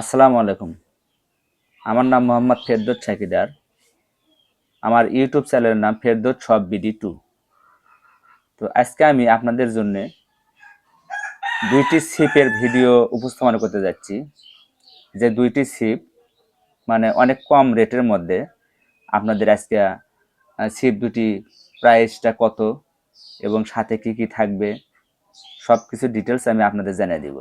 আসসালামু আলাইকুম। আমার নাম মোহাম্মদ ফেরদৌস ছাকিদার আমার ইউটিউব চ্যানেলের নাম ফেরদৌস সব বিডি টু। তো আজকে আমি আপনাদের জন্য দুইটি ছিপের ভিডিও উপস্থাপন করতে যাচ্ছি। যে দুইটি ছিপ মানে অনেক কম রেটের মধ্যে আপনাদের আজকে ছিপ দুটি প্রাইসটা কত এবং সাথে কি কি থাকবে সব কিছু ডিটেলস আমি আপনাদের জানিয়ে দিব।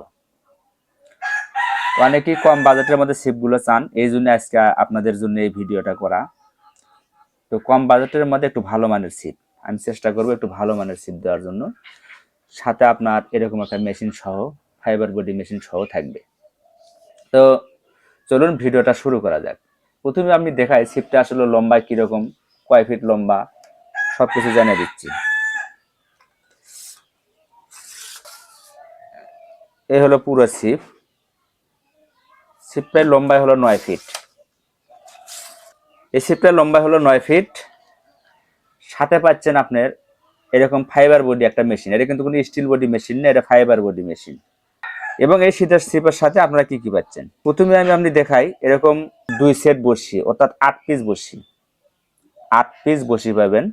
অনেকেই কম বাজেটের মধ্যে ছিপগুলো চান, এই জন্য আজকে আপনাদের জন্য এই ভিডিওটা করা। তো কম বাজেটের মধ্যে একটু ভালো মানের ছিপ আমি চেষ্টা করব একটু ভালো মানের ছিপ দেওয়ার জন্য। সাথে আপনার এরকম একটা মেশিন সহ ফাইবার বডি মেশিন সহ থাকবে। তো চলুন ভিডিওটা শুরু করা যাক। প্রথমে আমি দেখাই ছিপটা আসলে লম্বা কীরকম, কয় ফিট লম্বা সব কিছু জানিয়ে দিচ্ছি। এই হলো পুরো ছিপ ছিপটার লম্বাই হলো নয় ফিট। এই ছিপটার লম্বাই হলো নয় ফিট। সাথে পাচ্ছেন আপনার এরকম ফাইবার বডি একটা মেশিন এটা কিন্তু কোনো স্টিল বডি মেশিন না, এটা ফাইবার বডি মেশিন এবং এই শীতের ছিপের সাথে আপনারা কি কি পাচ্ছেন? প্রথমে আমি আপনি দেখাই, এরকম দুই সেট বসি অর্থাৎ আট পিস বসি আট পিস বসি পাবেন।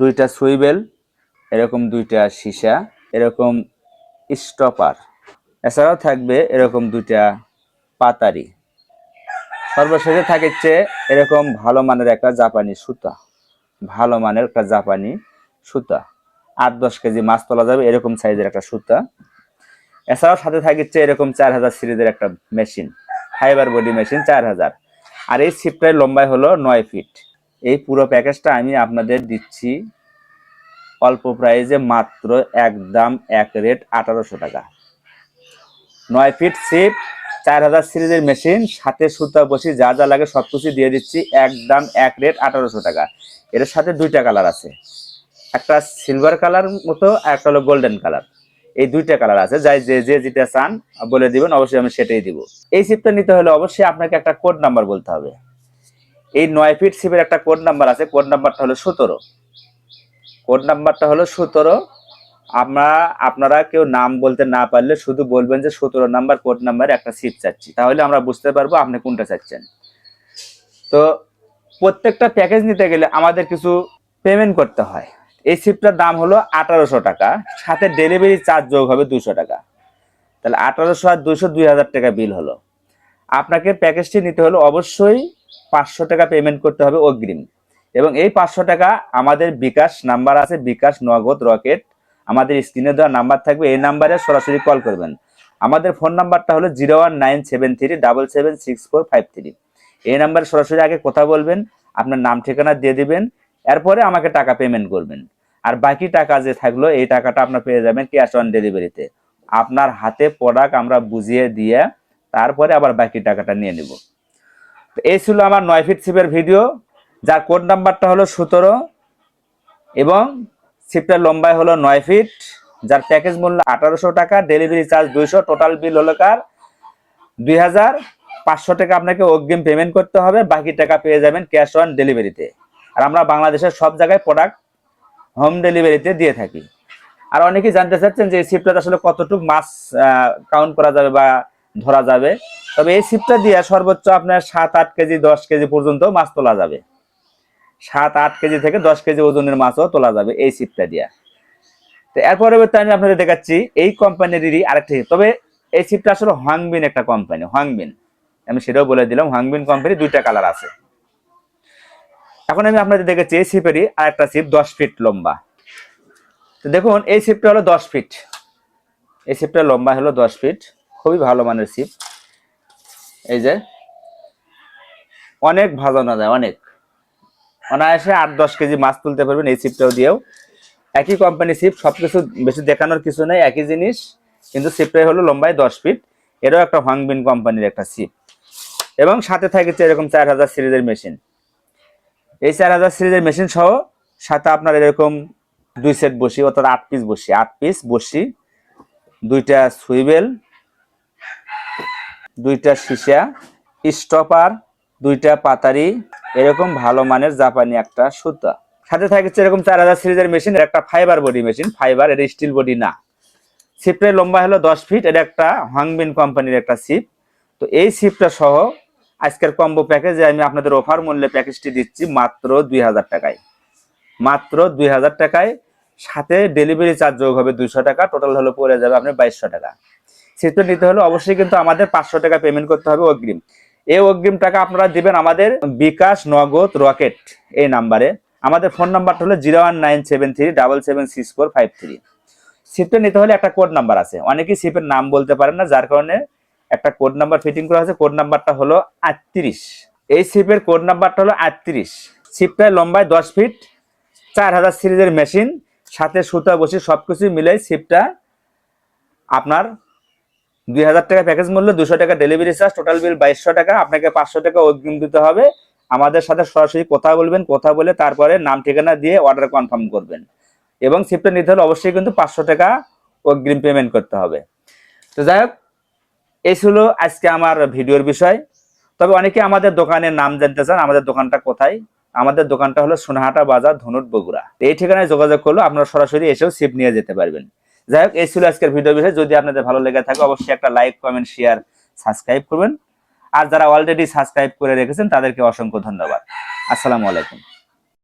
দুইটা সুইবেল এরকম দুইটা সীসা, এরকম স্টপার এছাড়াও থাকবে এরকম দুইটা পাতারি। সর্বশেষে থাকছে এরকম ভালো মানের একটা জাপানি সুতা। ভালো মানের একটা জাপানি সুতা। আট, দশ কেজি মাছ তোলা যাবে এরকম সাইজের একটা সুতা। এছাড়াও সাথে থাকছে এরকম চার হাজার সিরিজের একটা মেশিন। ফাইবার বডি মেশিন চার হাজার। আর এই ছিপটার লম্বাই হলো নয় ফিট। এই পুরো প্যাকেজটা আমি আপনাদের দিচ্ছি অল্প প্রাইজে মাত্র এক দাম এক রেট আঠারোশো টাকা। নয় ফিট ছিপ চার হাজার সিরিজের মেশিন সাথে সুতা, বসি, যা যা লাগে সব কিছু দিয়ে দিচ্ছি। একদম এক রেট আঠারোশো টাকা। এর সাথে দুইটা কালার আছে। একটা সিলভার কালার মতো একটা হলো গোল্ডেন কালার এই দুইটা কালার আছে। যাই, যে যে যেটা চান, বলে দিবেন, অবশ্যই আমি সেটাই দিব। এই সিপটা নিতে হলে অবশ্যই আপনাকে একটা কোড নাম্বার বলতে হবে। এই নয় ফিট সিপের একটা কোড নাম্বার আছে। কোড নাম্বারটা হলো সতেরো। কোড নাম্বারটা হলো সতেরো আমরা, আপনারা কেউ নাম বলতে না পারলে শুধু বলবেন যে সতেরো নাম্বার, কোড নাম্বার একটা সিট চাচ্ছি। তাহলে আমরা বুঝতে পারব আপনি কোনটা চাচ্ছেন। তো প্রত্যেকটা প্যাকেজ নিতে গেলে আমাদের কিছু পেমেন্ট করতে হয়। এই সিটটার দাম হলো আঠারোশো টাকা, সাথে ডেলিভারি চার্জ যোগ হবে দুশো টাকা। তাহলে আঠারোশো আর দুশো দুই হাজার টাকা বিল হলো। আপনাকে প্যাকেজটি নিতে হলে অবশ্যই পাঁচশো টাকা পেমেন্ট করতে হবে অগ্রিম। এবং এই পাঁচশো টাকা আমাদের বিকাশ নাম্বার আছে, বিকাশ নগদ রকেট আমাদের স্ক্রিনে দেওয়া নাম্বার থাকবে, এই নাম্বারে সরাসরি কল করবেন। আমাদের ফোন নাম্বারটা হলো zero one nine seven three, double seven, six four, five three. এই নাম্বারে সরাসরি আগে কথা বলবেন, আপনার নাম, ঠিকানা দিয়ে দিবেন, এরপরে আমাকে টাকা পেমেন্ট করবেন। আর বাকি টাকা যে থাকল, এই টাকাটা আপনার পেয়ে যাবেন ক্যাশ অন ডেলিভারিতে আপনার হাতে প্রোডাক্ট আমরা বুঝিয়ে দিয়ে তারপরে আবার বাকি টাকাটা নিয়ে নেব। এই ছিল আমার নয় ফিট সিপের ভিডিও যার কোড নাম্বারটা হলো সতেরো এবং সিপটার লম্বাই হলো নয় ফিট, যার প্যাকেজ মূল্য আঠারোশো টাকা ডেলিভারি চার্জ দুইশো টোটাল বিল হলো কার? দুই হাজার পাঁচশো টাকা আপনাকে অগ্রিম পেমেন্ট করতে হবে, বাকি টাকা পেয়ে যাবেন ক্যাশ অন ডেলিভারিতে আর আমরা বাংলাদেশের সব জায়গায় প্রোডাক্ট হোম ডেলিভারিতে দিয়ে থাকি। আর অনেকেই জানতে চাচ্ছেন যে এই সিপটাতে আসলে কতটুকু মাছ কাউন্ট করা যাবে বা ধরা যাবে। তবে এই সিপটা দিয়ে সর্বোচ্চ আপনার সাত, আট কেজি, দশ কেজি পর্যন্ত মাছ তোলা যাবে। সাত, আট কেজি থেকে দশ কেজি ওজনের মাছও তোলা যাবে এই সিপটা দিয়ে। তো এর পরবর্তী আমি আপনাদের দেখাচ্ছি, এই কোম্পানিরই আরেকটি তবে এই সিপটা আসলে হোয়াংবিন একটা কোম্পানি হোয়াংবিন আমি সেটাও বলে দিলাম হোয়াংবিন কোম্পানি দুইটা কালার আছে। এখন আমি আপনাদের দেখাচ্ছি, এই সিপেরই আরেকটা সিপ দশ ফিট লম্বা। তো দেখুন, এই সিপটা হলো দশ ফিট। এই সিপটা লম্বা হলো দশ ফিট, খুবই ভালো মানের সিপ এই যে, অনেক ভাজানো যায়, অনেক। অনায়াসে আট, দশ কেজি মাছ তুলতে পারবেন এই সিপটাও দিয়েও। একই কোম্পানি সিপ সবকিছু বেশি দেখানোর কিছু নেই, একই জিনিস, কিন্তু সিপটাই হলো লম্বায় দশ ফিট এরও একটা হোয়াংবিন কোম্পানির একটা সিপ এবং সাথে থাকছে এরকম চার হাজার সিরিজের মেশিন এই চার হাজার সিরিজের মেশিন সহ সাথে আপনার এরকম দুই সেট বসি, অর্থাৎ আট পিস বসি। আট পিস বসি, দুইটা সুইবেল দুইটা সিসা স্টপার দুইটা পাতারি, এরকম ভালো মানের জাপানি একটা সুতা। সাথে থাকছে এরকম চার হাজার সিরিজের মেশিন একটা ফাইবার বডি মেশিন ফাইবার এটা স্টিল বডি না। সিপের লম্বা হলো দশ ফিট এটা একটা হাংবিন কোম্পানির একটা সিপ তো এই সিপটা সহ আজকের কম্বো প্যাকেজে আমি আপনাদের অফার মূল্যে প্যাকেজটি দিচ্ছি মাত্র দুই হাজার টাকায়। মাত্র দুই হাজার টাকায়। সাথে ডেলিভারি চার্জ যোগ হবে দুইশো টাকা টোটাল হলো পড়ে যাবে আপনার বাইশশো টাকা। সিপটা নিতে হলে অবশ্যই কিন্তু আমাদের পাঁচশো টাকা পেমেন্ট করতে হবে অগ্রিম। এই অগ্রিম টাকা আপনারা দিবেন আমাদের বিকাশ নগদ রকেট এই নাম্বারে। আমাদের ফোন নাম্বারটা হলো zero one nine seven three, double seven, six four, five three. সিপটা নিতে হলে একটা কোড নাম্বার আছে। অনেকেই সিপের নাম বলতে পারেন না, যার কারণে একটা কোড নাম্বার ফিটিং করা আছে কোড নাম্বারটা হলো আটত্রিশ। এই সিপের কোড নাম্বারটা হলো আটত্রিশ। সিপটার লম্বায় দশ ফিট, চার হাজার সিরিজের মেশিন, সাথে সুতা বসে সব সবকিছু মিলে সিপটা আপনার দুই হাজার টাকা প্যাকেজ মূল্য, দুশো টাকা ডেলিভারি চার্জ টোটাল বিল বাইশশো টাকা। আপনাকে পাঁচশো টাকা অগ্রিম দিতে হবে। আমাদের সাথে সরাসরি কথা বলবেন, কথা বলে তারপরে নাম ঠিকানা দিয়ে অর্ডার কনফার্ম করবেন। এবং সিপটা নিতে হলে অবশ্যই কিন্তু পাঁচশো টাকা অগ্রিম পেমেন্ট করতে হবে। তো যাই হোক, এই ছিল আজকে আমার ভিডিওর বিষয়। তবে অনেকে আমাদের দোকানের নাম জানতে চান, আমাদের দোকানটা কোথায়? আমাদের দোকানটা হলো সোনাহাটা বাজার ধনুট বগুড়া। এই ঠিকানায় যোগাযোগ করলে আপনারা সরাসরি এসেও সিপ নিয়ে যেতে পারবেন। যাই হোক, এই ছিল আজকের ভিডিও বিষয়ে। যদি আপনাদের ভালো লেগে থাকে, অবশ্যই একটা লাইক কমেন্ট শেয়ার সাবস্ক্রাইব করবেন। আর যারা অলরেডি সাবস্ক্রাইব করে রেখেছেন, তাদেরকে অসংখ্য ধন্যবাদ। আসসালামু আলাইকুম।